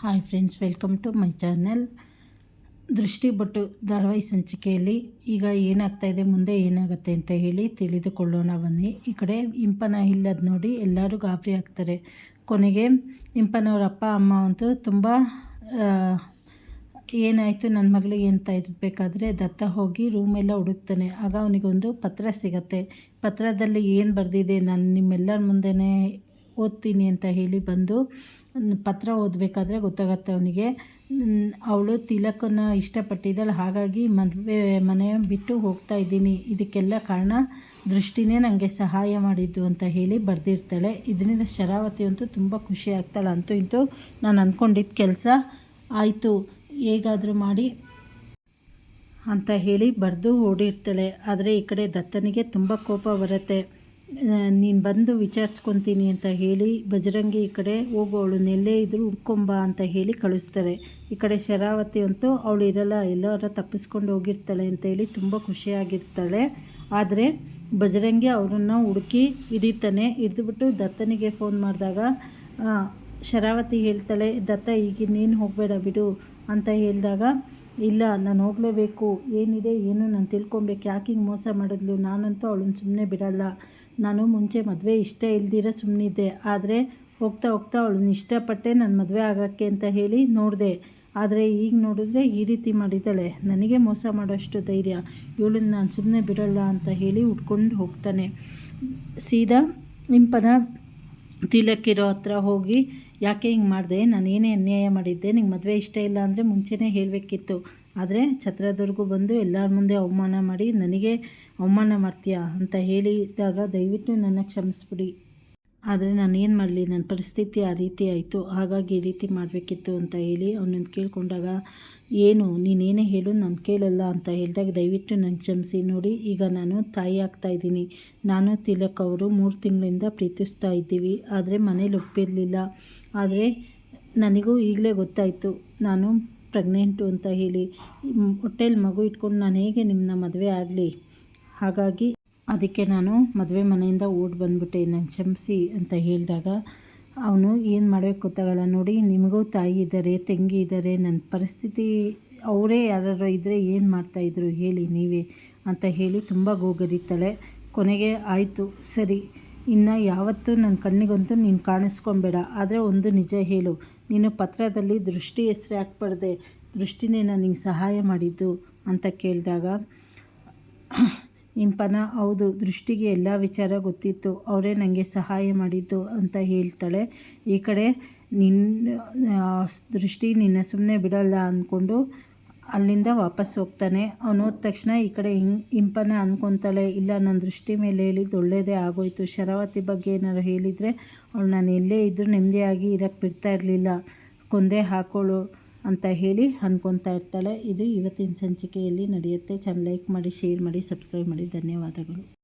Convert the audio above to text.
Hi friends welcome to my channel ದೃಷ್ಟಿ ಬೊಟ್ಟು ಧಾರಾವಾಹಿ ಸಂಚಿಕೆಯಲ್ಲಿ ಈಗ ಏನಾಗ್ತಾ ಇದೆ, ಮುಂದೆ ಏನಾಗುತ್ತೆ ಅಂತ ಹೇಳಿ ತಿಳಿದುಕೊಳ್ಳೋಣ ಬನ್ನಿ. ಈ ಕಡೆ ಇಂಪನ ಇಲ್ಲದ ನೋಡಿ ಎಲ್ಲರೂ ಗಾಬರಿ ಆಗ್ತಾರೆ. ಕೊನೆಗೆ ಇಂಪನವ್ರ ಅಪ್ಪ, ಅಮ್ಮ ಅಂತೂ ತುಂಬ ಏನಾಯಿತು ನನ್ನ ಮಗಳಿಗೆ ಅಂತ ಇರಬೇಕಾದ್ರೆ ದತ್ತ ಹೋಗಿ ರೂಮೆಲ್ಲ ಹುಡುಕ್ತಾನೆ. ಆಗ ಅವನಿಗೊಂದು ಪತ್ರ ಸಿಗತ್ತೆ. ಪತ್ರದಲ್ಲಿ ಏನು ಬರೆದಿದೆ ನಾನು ನಿಮ್ಮೆಲ್ಲರ ಮುಂದೆನೇ ಓದ್ತೀನಿ ಅಂತ ಹೇಳಿ ಬಂದು ಪತ್ರ ಓದಬೇಕಾದ್ರೆ ಗೊತ್ತಾಗತ್ತೆ ಅವನಿಗೆ. ಅವಳು ತಿಲಕನ್ನು ಇಷ್ಟಪಟ್ಟಿದ್ದಾಳೆ. ಹಾಗಾಗಿ ಮದುವೆ, ಮನೆ ಬಿಟ್ಟು ಹೋಗ್ತಾ ಇದ್ದೀನಿ. ಇದಕ್ಕೆಲ್ಲ ಕಾರಣ ದೃಷ್ಟಿನೇ ನನಗೆ ಸಹಾಯ ಮಾಡಿದ್ದು ಅಂತ ಹೇಳಿ ಬರೆದಿರ್ತಾಳೆ. ಇದರಿಂದ ಶರಾವತಿ ಅಂತೂ ತುಂಬ ಖುಷಿ ಆಗ್ತಾಳೆ ಅಂತೂ ಇಂತೂ ನಾನು ಅಂದ್ಕೊಂಡಿದ್ದ ಕೆಲಸ ಆಯಿತು. ಹೇಗಾದರೂ ಮಾಡಿ ಅಂತ ಹೇಳಿ ಬರೆದು ಓಡಿರ್ತಾಳೆ. ಆದರೆ ಈ ಕಡೆ ದತ್ತನಿಗೆ ತುಂಬ ಕೋಪ ಬರುತ್ತೆ. ನೀನು ಬಂದು ವಿಚಾರಿಸ್ಕೊತೀನಿ ಅಂತ ಹೇಳಿ ಬಜರಂಗಿ ಈ ಕಡೆ ಹೋಗು ಅವಳು ನೆಲ್ಲೇ ಇದ್ದರೂ ಉಕ್ಕೊಂಬ ಅಂತ ಹೇಳಿ ಕಳಿಸ್ತಾರೆ. ಈ ಕಡೆ ಶರಾವತಿ ಅಂತೂ ಅವಳು ಇರಲ್ಲ, ಎಲ್ಲರ ತಪ್ಪಿಸ್ಕೊಂಡು ಹೋಗಿರ್ತಾಳೆ ಅಂತ ಹೇಳಿ ತುಂಬ ಖುಷಿಯಾಗಿರ್ತಾಳೆ. ಆದರೆ ಬಜರಂಗಿ ಅವರನ್ನ ಹುಡುಕಿ ಹಿಡಿತಾನೆ. ಹಿಡಿದುಬಿಟ್ಟು ದತ್ತನಿಗೆ ಫೋನ್ ಮಾಡಿದಾಗ ಶರಾವತಿ ಹೇಳ್ತಾಳೆ, ದತ್ತ ಈಗ ನೀನು ಹೋಗಬೇಡ ಬಿಡು ಅಂತ ಹೇಳಿದಾಗ, ಇಲ್ಲ, ನಾನು ಹೋಗಲೇಬೇಕು. ಏನಿದೆ, ಏನು ನಾನು ತಿಳ್ಕೊಬೇಕು. ಯಾಕೆ ಹಿಂಗೆ ಮೋಸ ಮಾಡಿದ್ಲು? ನಾನಂತೂ ಅವಳನ್ನು ಸುಮ್ಮನೆ ಬಿಡಲ್ಲ. ನಾನು ಮುಂಚೆ ಮದುವೆ ಇಷ್ಟ ಇಲ್ದಿರ ಸುಮ್ಮನಿದ್ದೆ ಆದರೆ ಹೋಗ್ತಾ ಹೋಗ್ತಾ ಅವಳನ್ನ ಇಷ್ಟಪಟ್ಟೆ ನಾನು ಮದುವೆ ಆಗೋಕ್ಕೆ ಅಂತ ಹೇಳಿ ನೋಡಿದೆ. ಆದರೆ ಈಗ ನೋಡಿದ್ರೆ ಈ ರೀತಿ ಮಾಡಿದ್ದಾಳೆ. ನನಗೆ ಮೋಸ ಮಾಡೋಷ್ಟು ಧೈರ್ಯ. ಇವಳನ್ನ ನಾನು ಸುಮ್ಮನೆ ಬಿಡಲ್ಲ ಅಂತ ಹೇಳಿ ಉಟ್ಕೊಂಡು ಹೋಗ್ತಾನೆ. ಸೀದಾ ಇಂಪನ ತಿಲಕ್ಕಿರೋ ಹತ್ರ ಹೋಗಿ, ಯಾಕೆ ಹಿಂಗೆ ಮಾಡಿದೆ? ನಾನು ಏನೇ ಅನ್ಯಾಯ ಮಾಡಿದ್ದೆ? ನಿಂಗೆ ಮದುವೆ ಇಷ್ಟ ಇಲ್ಲ ಅಂದರೆ ಮುಂಚೆನೇ ಹೇಳಬೇಕಿತ್ತು. ಆದರೆ ಛತ್ರದವರೆಗೂ ಬಂದು ಎಲ್ಲರ ಮುಂದೆ ಅವಮಾನ ಮಾಡಿ ನನಗೆ ಅವಮಾನ ಮಾಡ್ತೀಯಾ? ಅಂತ ಹೇಳಿದಾಗ ದಯವಿಟ್ಟು ನನ್ನ ಕ್ಷಮಿಸ್ಬಿಡಿ. ಆದರೆ ನಾನು ಏನು ಮಾಡಲಿ ನನ್ನ ಪರಿಸ್ಥಿತಿ ಆ ರೀತಿ ಆಯಿತು, ಹಾಗಾಗಿ ಈ ರೀತಿ ಮಾಡಬೇಕಿತ್ತು ಅಂತ ಹೇಳಿ ಅವನನ್ನು ಕೇಳಿಕೊಂಡಾಗ, ಏನು, ನೀನೇನೇ ಹೇಳು, ನಾನು ಕೇಳಲ್ಲ ಅಂತ ಹೇಳಿದಾಗ ದಯವಿಟ್ಟು ನನ್ನ ಕ್ಷಮಿಸಿ ನೋಡಿ, ಈಗ ನಾನು ತಾಯಿ ಆಗ್ತಾ ಇದ್ದೀನಿ. ನಾನು ತಿಲಕ್ ಅವರು ಮೂರು ತಿಂಗಳಿಂದ ಪ್ರೀತಿಸ್ತಾ ಇದ್ದೀವಿ, ಆದರೆ ಮನೇಲಿ ಒಪ್ಪಿರಲಿಲ್ಲ. ಆದರೆ ನನಗೂ ಈಗಲೇ ಗೊತ್ತಾಯಿತು, ನಾನು ಪ್ರೆಗ್ನೆಂಟು ಅಂತ ಹೇಳಿ ಹೊಟ್ಟೆಯಲ್ಲಿ ಮಗು ಇಟ್ಕೊಂಡು ನಾನು ಹೇಗೆ ನಿಮ್ಮನ್ನ ಮದುವೆ ಆಗಲಿ? ಹಾಗಾಗಿ ಅದಕ್ಕೆ ನಾನು ಮದುವೆ ಮನೆಯಿಂದ ಓಡಿ ಬಂದ್ಬಿಟ್ಟೆ ನಂಗೆ ಕ್ಷಮಿಸಿ ಅಂತ ಹೇಳಿದಾಗ, ಅವನು ಏನು ಮಾಡಬೇಕು ಗೊತ್ತಾಗಲ್ಲ, ನೋಡಿ ನಿಮಗೂ ತಾಯಿ ಇದ್ದಾರೆ ತಂಗಿ ಇದ್ದಾರೆ ನನ್ನ ಪರಿಸ್ಥಿತಿ ಅವರೇ ಯಾರು ಇದ್ದರೆ ಏನು ಮಾಡ್ತಾಯಿದ್ರು ಹೇಳಿ ನೀವೇ ಅಂತ ಹೇಳಿ ತುಂಬ ಗೋಗರಿತಾಳೆ. ಕೊನೆಗೆ, ಆಯಿತು, ಸರಿ, ಇನ್ನು ಯಾವತ್ತೂ ನನ್ನ ಕಣ್ಣಿಗಂತೂ ನೀನು ಕಾಣಿಸ್ಕೊಬೇಡ, ಆದರೆ ಒಂದು ನಿಜ ಹೇಳು, ನೀನು ಪತ್ರದಲ್ಲಿ ದೃಷ್ಟಿ ಹೆಸರು ಹಾಕ್ಬಾರ್ದೆ, ದೃಷ್ಟಿನೇ ನನಗೆ ಸಹಾಯ ಮಾಡಿದ್ದು ಅಂತ ಕೇಳಿದಾಗ ಇಂಪನ, ಹೌದು, ದೃಷ್ಟಿಗೆ ಎಲ್ಲ ವಿಚಾರ ಗೊತ್ತಿತ್ತು. ಅವರೇ ನನಗೆ ಸಹಾಯ ಮಾಡಿದ್ದು ಅಂತ ಹೇಳ್ತಾಳೆ. ಈ ಕಡೆ ನಿನ್ನ ದೃಷ್ಟಿ ನಿನ್ನ ಸುಮ್ಮನೆ ಬಿಡಲ್ಲ ಅಂದ್ಕೊಂಡು ಅಲ್ಲಿಂದ ವಾಪಸ್ ಹೋಗ್ತಾನೆ. ಅವನು ಹೋದ ತಕ್ಷಣ ಈ ಕಡೆ ಹಿಂಗೆ ಇಂಪನ ಅಂದ್ಕೊತಾಳೆ ಇಲ್ಲ ನನ್ನ ದೃಷ್ಟಿ ಮೇಲೆ ಹೇಳಿದ್ದು ಒಳ್ಳೆಯದೇ ಆಗೋಯ್ತು. ಶರಾವತಿ ಬಗ್ಗೆ ಏನಾದ್ರು ಹೇಳಿದರೆ ಅವಳು ನಾನು ಎಲ್ಲೇ ಇದ್ದರೂ ನೆಮ್ಮದಿಯಾಗಿ ಇರೋಕ್ಕೆ ಬಿಡ್ತಾ ಇರಲಿಲ್ಲ. ಕೊಂದೇ ಹಾಕೋಳು. ಅಂತ ಹೇಳಿ ಅಂದ್ಕೊತಾ ಇರ್ತಾಳೆ. ಇದು ಇವತ್ತಿನ ಸಂಚಿಕೆಯಲ್ಲಿ ನಡೆಯುತ್ತೆ. ಚಾನಲ್ ಲೈಕ್ ಮಾಡಿ ಶೇರ್ ಮಾಡಿ ಸಬ್ಸ್ಕ್ರೈಬ್ ಮಾಡಿ. ಧನ್ಯವಾದಗಳು.